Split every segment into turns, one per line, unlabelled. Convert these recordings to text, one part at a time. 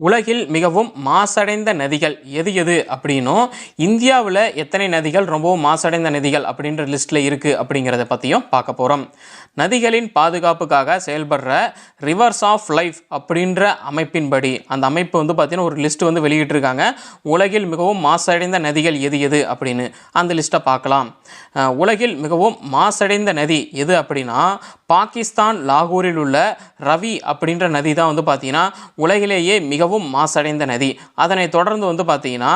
உலகில் மிகவும் மாசடைந்த நதிகள் எது எது அப்படின்னும் இந்தியாவில் எத்தனை நதிகள் ரொம்பவும் மாசடைந்த நதிகள் அப்படின்ற லிஸ்ட்டில் இருக்குது அப்படிங்கிறத பற்றியும் பார்க்க போகிறோம் நதிகளின் பாதுகாப்புக்காக செயல்படுற ரிவர்ஸ் ஆஃப் லைஃப் அப்படின்ற அமைப்பின்படி அந்த அமைப்பு வந்து பார்த்திங்கன்னா ஒரு லிஸ்ட் வந்து வெளியிட்டிருக்காங்க. உலகில் மிகவும் மாசடைந்த நதிகள் எது எது அப்படின்னு அந்த லிஸ்ட்டை பார்க்கலாம். உலகில் மிகவும் மாசடைந்த நதி எது அப்படின்னா பாகிஸ்தான் லாகூரில் உள்ள ரவி அப்படின்ற நதி தான் வந்து பார்த்திங்கன்னா உலகிலேயே மிக மிகவும் மாசடைந்த நதி. அதனை தொடர்ந்து வந்து பார்த்தீங்கன்னா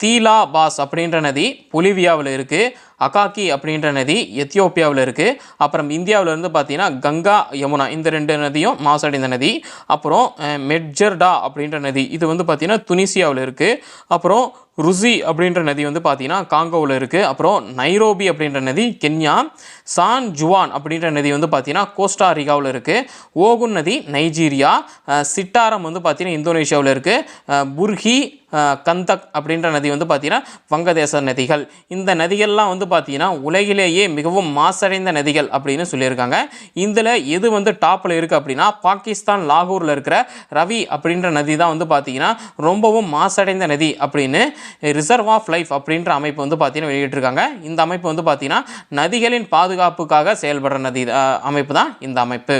தீலா பாஸ் அப்படின்ற நதி பொலிவியாவில் இருக்குது அகாக்கி அப்படின்ற நதி எத்தியோப்பியாவில் இருக்குது அப்புறம் இந்தியாவில் இருந்து பார்த்தீங்கன்னா கங்கா யமுனா இந்த ரெண்டு நதியும் மாசடைந்த நதி அப்புறம் மெட்ஜர்டா அப்படின்ற நதி இது வந்து பார்த்திங்கன்னா துனிசியாவில் இருக்குது அப்புறம் ருசி அப்படின்ற நதி வந்து பார்த்தீங்கன்னா காங்கோவில் இருக்குது அப்புறம் நைரோபி அப்படின்ற நதி கென்யா சான் ஜுவான் அப்படின்ற நதி வந்து பார்த்தீங்கன்னா கோஸ்டா ரிகாவில் இருக்குது ஓகுன் நதி நைஜீரியா சிட்டாரம் வந்து பார்த்தீங்கன்னா இந்தோனேஷியாவில் இருக்குது புர்ஹி கந்தக் அப்படின்ற நதி வந்து பார்த்தீங்கன்னா வங்கதேச நதிகள். இந்த நதிகள்லாம் வந்து பார்த்தீங்கன்னா உலகிலேயே மிகவும் மாசடைந்த நதிகள் அப்படின்னு சொல்லியிருக்காங்க. இதில் எது வந்து டாப்பில் இருக்குது அப்படின்னா பாகிஸ்தான் லாகூரில் இருக்கிற ரவி அப்படின்ற நதி தான் வந்து பார்த்திங்கன்னா ரொம்பவும் மாசடைந்த நதி அப்படின்னு ரிசர்வ் ஆஃப் லைஃப் அப்படின்ற அமைப்பு வந்து பார்த்தீங்கன்னா வெளியிட்டிருக்காங்க. இந்த அமைப்பு வந்து பார்த்தீங்கன்னா நதிகளின் பாதுகாப்புக்காக செயல்படுற நதி அஹ், அமைப்பு தான் இந்த அமைப்பு.